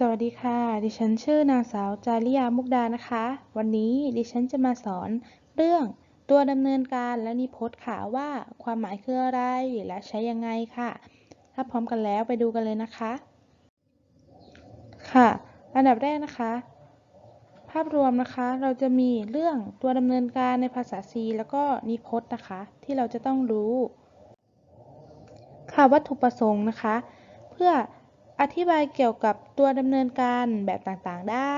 สวัสดีค่ะ ดิฉันชื่อนางสาวจาริยามุกดานะคะ วันนี้ดิฉันจะมาสอนเรื่องตัวดำเนินการและนิพจน์ค่ะว่าความหมายคืออะไรและใช้ยังไงค่ะ ถ้าพร้อมกันแล้วไปดูกันเลยนะคะ ค่ะ อันดับแรกนะคะ ภาพรวมนะคะเราจะมีเรื่องตัวดำเนินการในภาษา C แล้วก็นิพจน์นะคะ ที่เราจะต้องรู้ ค่ะวัตถุประสงค์นะคะ เพื่อ อธิบายเกี่ยวกับตัวดำเนินการแบบต่างๆ ได้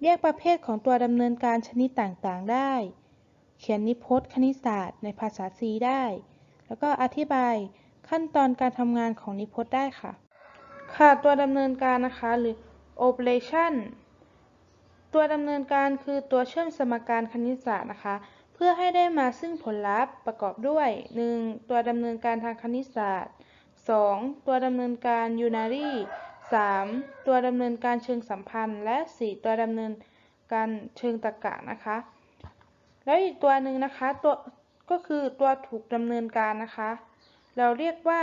เรียกประเภทของตัวดำเนินการชนิดต่างๆ ได้ เขียนนิพจน์คณิตศาสตร์ในภาษา C ได้ แล้วก็อธิบายขั้นตอนการทำงานของนิพจน์ได้ค่ะ ค่ะ ตัวดำเนินการนะคะหรือ operation ตัวดำเนินการคือตัวเชื่อมสมการคณิตศาสตร์นะคะ เพื่อให้ได้มาซึ่งผลลัพธ์ประกอบด้วย 1. ตัวดำเนินการทางคณิตศาสตร์ 2. ตัวดำเนินการ unary 3. ตัวดำเนินการเชิงสัมพันธ์ และ 4. ตัวดำเนินการเชิงตรรกะนะคะ แล้วอีกตัวหนึ่งนะคะตัวก็คือตัวถูกดำเนินการนะคะ เราเรียกว่า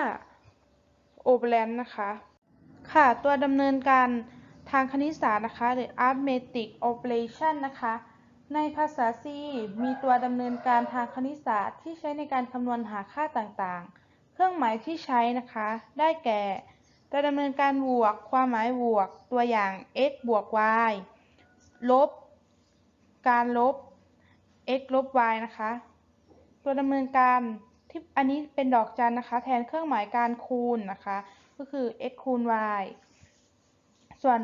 operand นะคะ ค่ะ ตัวดำเนินการทางคณิตศาสตร์นะคะ หรือ arithmetic operation นะคะ ในภาษา C มีตัวดำเนินการทางคณิตศาสตร์ที่ใช้ในการคำนวณหาค่าต่างๆ เครื่องหมายที่ใช้นะคะ ได้แก่ตัวดำเนินการบวก ความหมายบวก ตัวอย่าง x บวก y ลบ การลบ x ลบ y นะคะ ตัวดำเนินการที่อันนี้เป็นดอกจันนะคะ แทนเครื่องหมายการคูณนะคะ ก็คือ x คูณ y ส่วน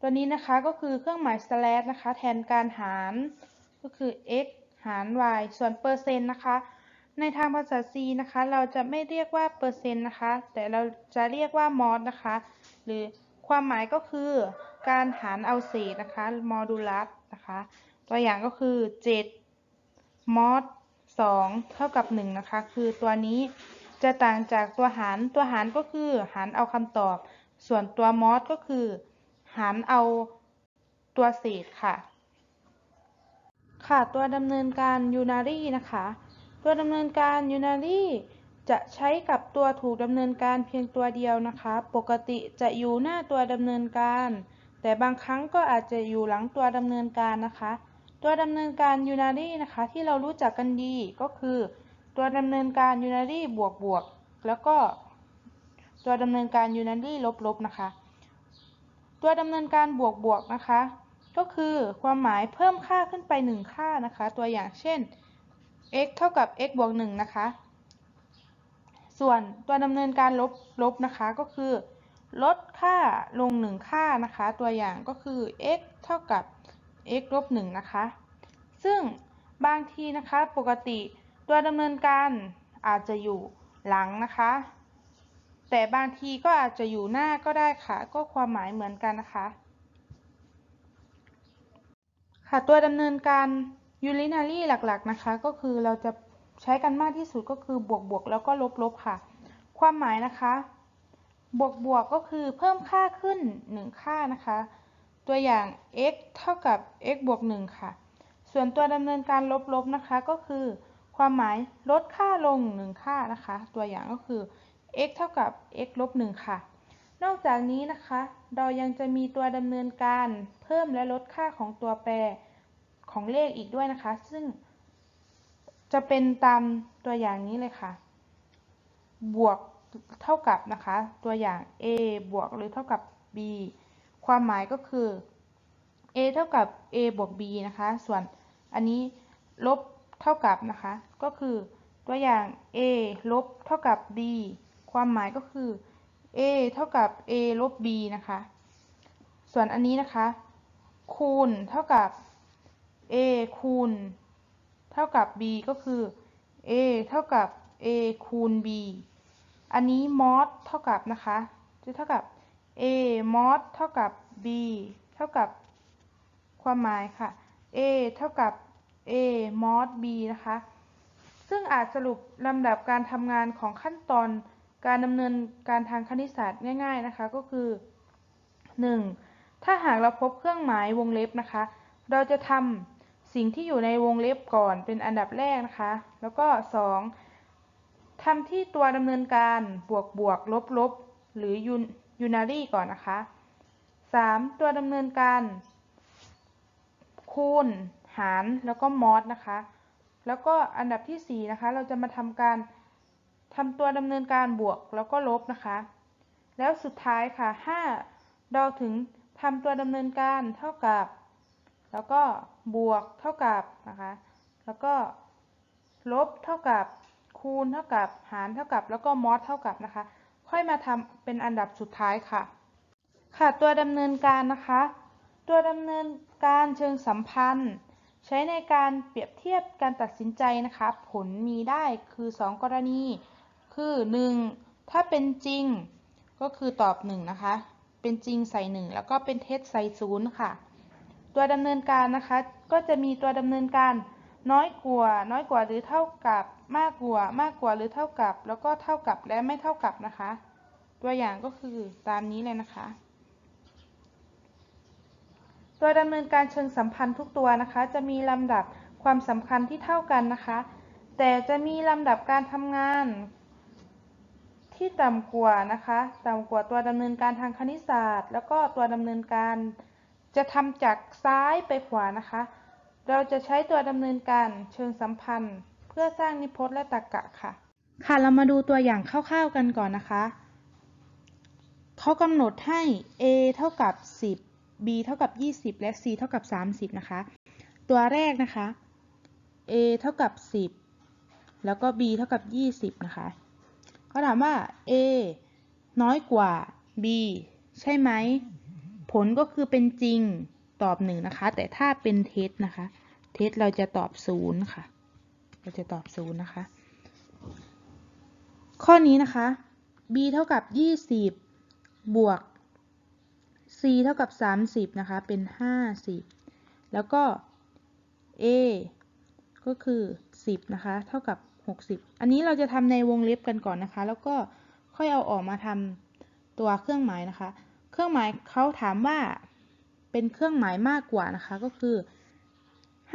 ตัวนี้นะคะก็คือเครื่องหมาย slash นะคะ แทนการหารก็คือ x หาร y ส่วนเปอร์เซ็นต์นะคะ ในทางภาษา C นะคะ เราจะไม่เรียกว่าเปอร์เซ็นต์นะคะ แต่เราจะเรียกว่ามอดนะคะ หรือความหมายก็คือการหารเอาเศษนะคะมอดูลัสนะคะ ตัวอย่างก็คือ 7 มอด2เท่ากับ 1 นะคะ คือตัวนี้จะต่างจากตัวหาร ตัวหารก็คือหารเอาคำตอบ ส่วนตัวมอดก็คือ หารเอาตัวเศษค่ะ ค่ะ ตัวดำเนินการ unary นะคะ ตัวดำเนินการ unary จะใช้กับตัวถูกดำเนินการเพียงตัวเดียวนะคะ ปกติจะอยู่หน้าตัวดำเนินการ แต่บางครั้งก็อาจจะอยู่หลังตัวดำเนินการนะคะ ตัวดำเนินการ unary นะคะ ที่เรารู้จักกันดีก็คือ ตัวดำเนินการ unary บวกบวกแล้วก็ตัวดำเนินการ unary ลบลบนะคะ ตัวดำเนินการบวกบวกนะคะ ก็คือความหมายเพิ่มค่าขึ้นไป 1 ค่านะคะ ตัวอย่างเช่น x เท่ากับ x บวก1นะคะ ส่วนตัวดำเนินการลบลบนะคะก็คือ ลดค่าลง 1 ค่านะคะ ตัวอย่างก็คือ x เท่ากับ x ลบ1นะคะ ซึ่งบางทีนะคะปกติตัวดำเนินการอาจจะอยู่หลังนะคะ แต่บางทีก็อาจจะอยู่หน้าก็ได้ค่ะ ก็ความหมายเหมือนกันนะคะ ค่ะตัวดำเนินการ urinary หลักๆนะคะ ก็คือเราจะใช้กันมากที่สุดก็คือบวกบวกแล้วก็ลบลบค่ะ ความหมายนะคะ บวกบวกก็คือเพิ่มค่าขึ้น 1 ค่านะคะ ตัวอย่าง x เท่ากับ x บวก1ค่ะ ส่วนตัวดำเนินการลบลบนะคะก็คือ ความหมายลดค่าลง 1 ค่านะคะ ตัวอย่างก็คือ x เท่ากับ x ลบ1ค่ะ นอกจากนี้นะคะ เรายังจะมีตัวดำเนินการเพิ่มและลดค่าของตัวแปร ของเลขอีกด้วยนะคะ ซึ่ง จะเป็นตามตัวอย่างนี้เลยค่ะ บวกเท่ากับนะคะ ตัวอย่าง a บวกหรือเท่ากับ b ความหมายก็คือ a เท่ากับ a บวก b นะคะ ส่วนอันนี้ลบเท่ากับนะคะ ก็คือตัวอย่าง a ลบเท่ากับ b ความหมายก็คือ a เท่ากับ a ลบ b นะคะ ส่วนอันนี้นะคะ คูณเท่ากับ a คูณ เท่ากับ b ก็คือ a เท่ากับ a คูณ b อันนี้มอดเท่ากับนะคะจะเท่ากับ a มอดเท่ากับ b เท่ากับความหมายค่ะ a เท่ากับ a มอด b นะคะ ซึ่งอาจสรุปลำดับการทำงานของขั้นตอนการดำเนินการทางคณิตศาสตร์ง่าย ๆนะคะ ก็คือ 1. ถ้าหากเราพบเครื่องหมายวงเล็บนะคะ เราจะทำ สิ่งที่อยู่ในวงเล็บก่อนเป็นอันดับแรกนะคะ แล้วก็ 2. ทำที่ตัวดำเนินการบวกบวกลบลบหรือ unary ก่อนนะคะ 3. ตัวดำเนินการ คูณ หารแล้วก็มอดนะคะ แล้วก็อันดับที่ 4 นะคะ เราจะมาทำการทำตัวดำเนินการบวกแล้วก็ลบนะคะ แล้วสุดท้ายค่ะ 5 เราถึงทำตัวดำเนินการเท่ากับ แล้วก็บวกเท่ากับนะคะ แล้วก็ลบเท่ากับคูณเท่ากับหารเท่ากับ แล้วก็มอดเท่ากับนะคะ ค่อยมาทำเป็นอันดับสุดท้ายค่ะ ค่ะตัวดำเนินการนะคะ ตัวดำเนินการเชิงสัมพันธ์ ใช้ในการเปรียบเทียบการตัดสินใจนะคะ ผลมีได้คือ 2 กรณี คือ 1. ถ้าเป็นจริงก็คือตอบ 1 นะคะ เป็นจริงใส่ 1 แล้วก็เป็นเท็จใส่0ค่ะ ตัวดำเนินการนะคะ ก็จะมีตัวดำเนินการน้อยกว่า น้อยกว่าหรือเท่ากับ มากกว่า มากกว่าหรือเท่ากับ แล้วก็เท่ากับและไม่เท่ากับนะคะ ตัวอย่างก็คือตามนี้เลยนะคะ ตัวดำเนินการเชิงสัมพันธ์ทุกตัวนะคะ จะมีลำดับความสำคัญที่เท่ากันนะคะ แต่จะมีลำดับการทำงาน ที่ต่ำกว่านะคะ ต่ำกว่าตัวดำเนินการทางคณิตศาสตร์ แล้วก็ตัวดำเนินการ จะทำจากซ้ายไปขวานะคะ เราจะใช้ตัวดำเนินการเชิงสัมพันธ์ เพื่อสร้างนิพจน์และตรรกะค่ะ ค่ะเรามาดูตัวอย่างคร่าวๆกันก่อนนะคะ เขากำหนดให้ a เท่ากับ 10 b เท่ากับ 20 และ c เท่ากับ 30 นะคะ ตัวแรกนะคะ a เท่ากับ 10 แล้วก็ b เท่ากับ 20 นะคะเขาถามว่า a น้อยกว่า b ใช่ไหม ผลก็คือเป็นจริงตอบ1นะคะ แต่ถ้าเป็นเท็จนะคะ เท็จเราจะตอบ0ค่ะ เราจะตอบ0นะคะ ข้อนี้นะคะ b เท่ากับ 20 บวก c เท่ากับ 30 นะคะ เป็น 50 แล้วก็ a ก็คือ 10 นะคะ เท่ากับ 60 อันนี้เราจะทำในวงเล็บกันก่อนนะคะ แล้วก็ค่อยเอาออกมาทำตัวเครื่องหมายนะคะ เครื่องหมายเขาถามว่า เป็นเครื่องหมายมากกว่านะคะ ก็คือ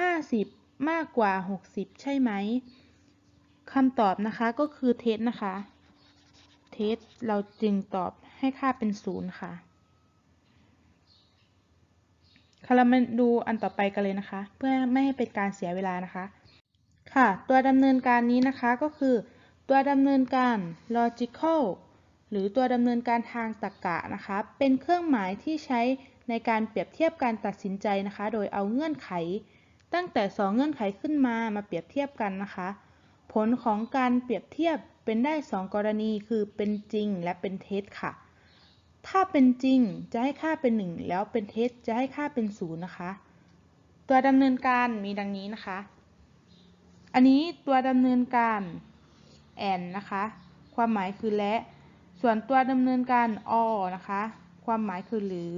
50 มากกว่า 60 ใช่ไหมคำตอบนะคะก็คือเท็จนะคะ เท็จเราจึงตอบให้ค่าเป็นศูนย์ค่ะค่ะเรามาดูอันต่อไปกันเลยนะคะ เพื่อไม่ให้เป็นการเสียเวลานะคะ ค่ะ ตัวดำเนินการนี้นะคะก็คือ ตัวดำเนินการ logical หรือตัวดำเนินการทางตรรกะนะคะ เป็นเครื่องหมายที่ใช้ในการเปรียบเทียบการตัดสินใจนะคะ โดยเอาเงื่อนไข ตั้งแต่ 2 เงื่อนไขขึ้นมามาเปรียบเทียบกันนะคะ ผลของการเปรียบเทียบเป็นได้ 2 กรณีคือเป็นจริงและเป็นเท็จค่ะ ถ้าเป็นจริงจะให้ค่าเป็น 1 แล้วเป็นเท็จจะให้ค่าเป็น0นะคะ ตัวดำเนินการมีดังนี้นะคะ อันนี้ตัวดำเนินการ and นะคะ ความหมายคือและ ส่วนตัวดำเนินการ or นะคะ ความหมายคือหรือ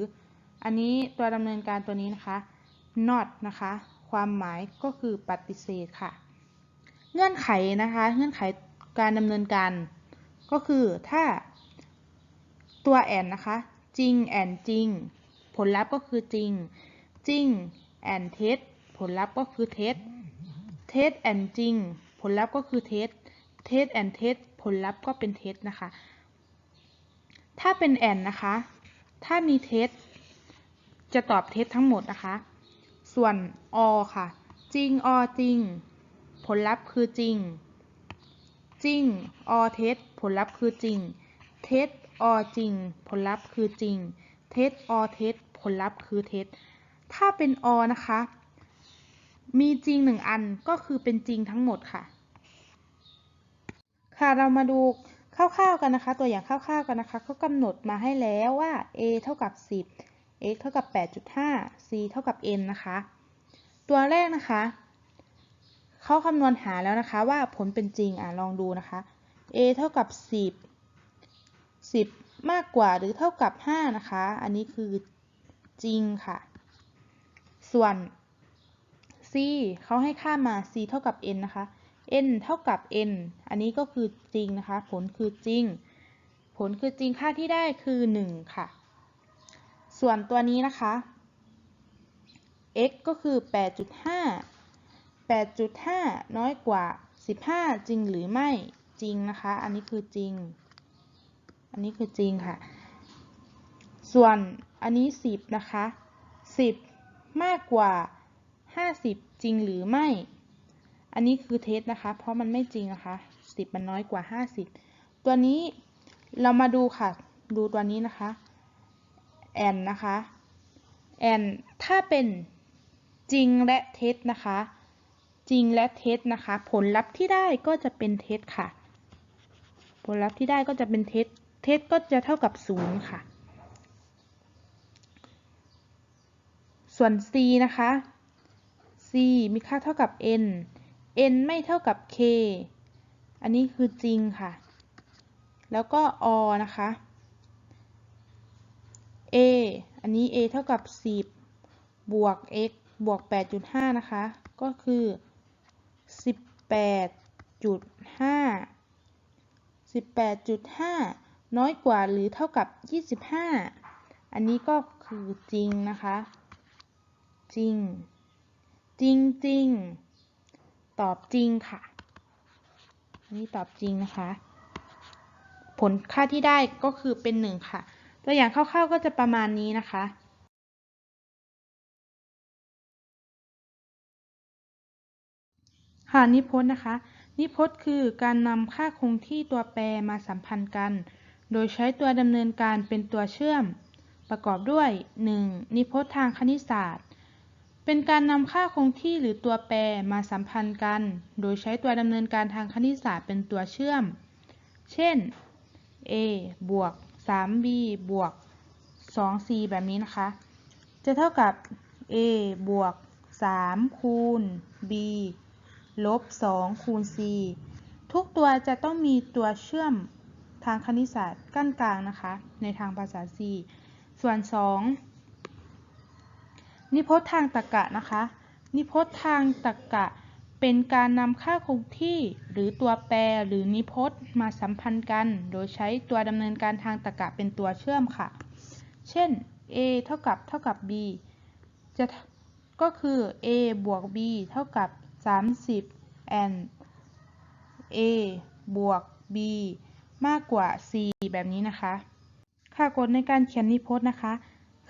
อันนี้ตัวดำเนินการตัวนี้นะคะ not นะคะ ความหมายก็คือปฏิเสธค่ะ เงื่อนไขนะคะ เงื่อนไขการดำเนินการ ก็คือถ้าตัว and นะคะ จริง and จริง ผลลัพธ์ก็คือจริง จริง and เท็จผลลัพธ์ก็คือเท็จเท็จ and จริง ผลลัพธ์ก็คือเท็จเท็จ and เท็จผลลัพธ์ก็เป็นเท็จนะคะ ถ้าเป็น and นะคะ ถ้ามีเท็จจะตอบเท็จทั้งหมดนะคะ ส่วน or ค่ะ จริง or จริง ผลลัพธ์คือจริง จริง or เท็จผลลัพธ์คือจริง เท็จ or จริง ผลลัพธ์คือจริง เท็จ or เท็จผลลัพธ์คือเท็จถ้าเป็น or นะคะ มีจริงหนึ่งอันก็คือเป็นจริงทั้งหมดค่ะ ค่ะเรามาดู คร่าวๆกันนะคะ ตัวอย่างคร่าวๆกันนะคะเขากำหนดมาให้แล้วว่า a เท่ากับ 10 x เท่ากับ 8.5 c เท่ากับ n นะคะ ตัวแรกนะคะเขาคำนวณหาแล้วนะคะว่าผลเป็นจริงอะลองดูนะคะ a เท่ากับ 10 10 มากกว่าหรือเท่ากับ 5 นะคะ อันนี้คือจริงค่ะ ส่วน c เขาให้ค่ามา c เท่ากับ n นะคะ n เท่ากับ n อันนี้ก็คือจริงนะคะ ผลคือจริง ผลคือจริงค่าที่ได้คือ 1 ค่ะ ส่วนตัวนี้นะคะ x ก็คือ 8.5 8.5 น้อยกว่า 15 จริงหรือไม่จริงนะคะ อันนี้คือจริง อันนี้คือจริงค่ะ ส่วนอันนี้ 10 นะคะ 10 มากกว่า 50 จริงหรือไม่ อันนี้คือเท็จนะคะ เพราะมันไม่จริงนะคะ10มันน้อยกว่า50ตัวนี้เรามาดูค่ะ ดูตัวนี้นะคะแอนนะคะแอนถ้าเป็นจริงและเท็จนะคะ จริงและเท็จนะคะ ผลลัพธ์ที่ได้ก็จะเป็นเท็จค่ะ ผลลัพธ์ที่ได้ก็จะเป็นเท็จเท็จก็จะเท่ากับศูนย์ค่ะ ส่วน c นะคะ c มีค่าเท่ากับ n n ไม่เท่ากับ k อันนี้คือจริงค่ะ แล้วก็ o นะคะ a อันนี้ a เท่ากับ 10 บวก x บวก 8.5 นะคะ ก็คือ 18.5 18.5 น้อยกว่าหรือเท่ากับ 25 อันนี้ก็คือจริงนะคะ จริง จริงจริง ตอบจริงค่ะ อันนี้ตอบจริงนะคะ ผลค่าที่ได้ก็คือเป็น1ค่ะ ตัวอย่างคร่าวๆก็จะประมาณนี้นะคะค่ะนิพจน์นะคะ นิพจน์คือการนำค่าคงที่ตัวแปรมาสัมพันธ์กัน โดยใช้ตัวดำเนินการเป็นตัวเชื่อม ประกอบด้วย 1. นิพจน์ทางคณิตศาสตร์ เป็นการนำค่าคงที่หรือตัวแปรมาสัมพันธ์กัน โดยใช้ตัวดำเนินการทางคณิตศาสตร์เป็นตัวเชื่อม เช่น a บวก 3b บวก 2c แบบนี้นะคะ จะเท่ากับ a บวก 3 คูณ b ลบ 2 คูณ c ทุกตัวจะต้องมีตัวเชื่อมทางคณิตศาสตร์กั้นกลางนะคะ ในทางภาษา c ส่วน 2 นิพจน์ทางตรรกะนะคะ นิพจน์ทางตรรกะ เป็นการนำค่าคงที่ หรือตัวแปรหรือนิพจน์มาสัมพันธ์กัน โดยใช้ตัวดำเนินการทางตรรกะเป็นตัวเชื่อมค่ะ เช่น a เท่ากับเท่ากับ b จะก็คือ a บวก b เท่ากับ 30 and a บวก b มากกว่า c แบบนี้นะคะ ค่ากฎในการเขียนนิพจน์นะคะ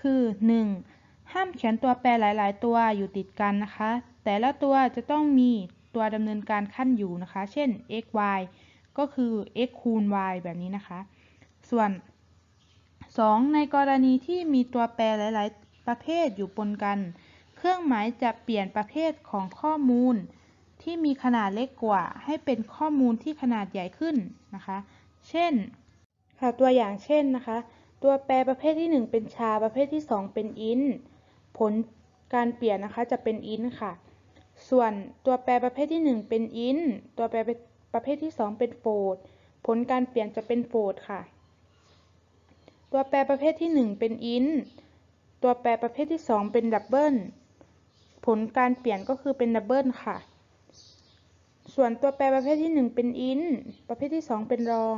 คือ 1. ห้ามเขียนตัวแปรหลาย ๆ ตัวอยู่ติดกันนะคะ แต่ละตัวจะต้องมีตัวดำเนินการขั้นอยู่นะคะ เช่น x y ก็คือ x คูณ y แบบนี้นะคะ ส่วน 2. ในกรณีที่มีตัวแปรหลาย ๆ ประเภทอยู่ปนกัน เครื่องหมายจะเปลี่ยนประเภทของข้อมูล ที่มีขนาดเล็กกว่า ให้เป็นข้อมูลที่ขนาดใหญ่ขึ้นนะคะ เช่น ค่ะตัวอย่างเช่นนะคะ ตัวแปรประเภทที่ 1 เป็นชา ประเภทที่ 2 เป็นอิน ผลการเปลี่ยนนะคะจะเป็นอินค่ะ ส่วนตัวแปรประเภทที่ 1 เป็นอินตัวแปรประเภทที่ 2 เป็นโฟดผลการเปลี่ยนจะเป็นโฟดค่ะ ตัวแปรประเภทที่ 1 เป็นอินตัวแปรประเภทที่ 2 เป็นดับเบิลผลการเปลี่ยนก็คือเป็นดับเบิลค่ะ ส่วนตัวแปรประเภทที่ 1 เป็นอินประเภทที่ 2 เป็นรอง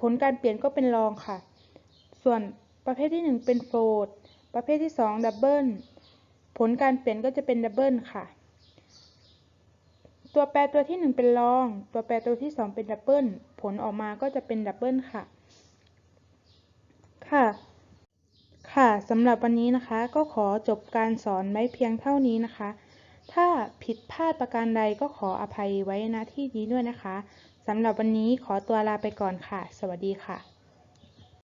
ผลการเปลี่ยนก็เป็นรองค่ะ ส่วนประเภทที่ 1 เป็นโฟด ประเภทที่ 2 ดับเบิลผลการเปลี่ยนก็จะเป็นดับเบิลค่ะ ตัวแปรตัวที่ 1 เป็นรอง ตัวแปรตัวที่ 2 เป็นดับเบิลผลออกมาก็จะเป็นดับเบิลค่ะ ค่ะ ค่ะสำหรับวันนี้นะคะ ก็ขอจบการสอนไว้เพียงเท่านี้นะคะ ถ้าผิดพลาดประการใดก็ขออภัยไว้ณที่นี้ด้วยนะคะสำหรับวันนี้ขอตัวลาไปก่อนค่ะ สวัสดีค่ะ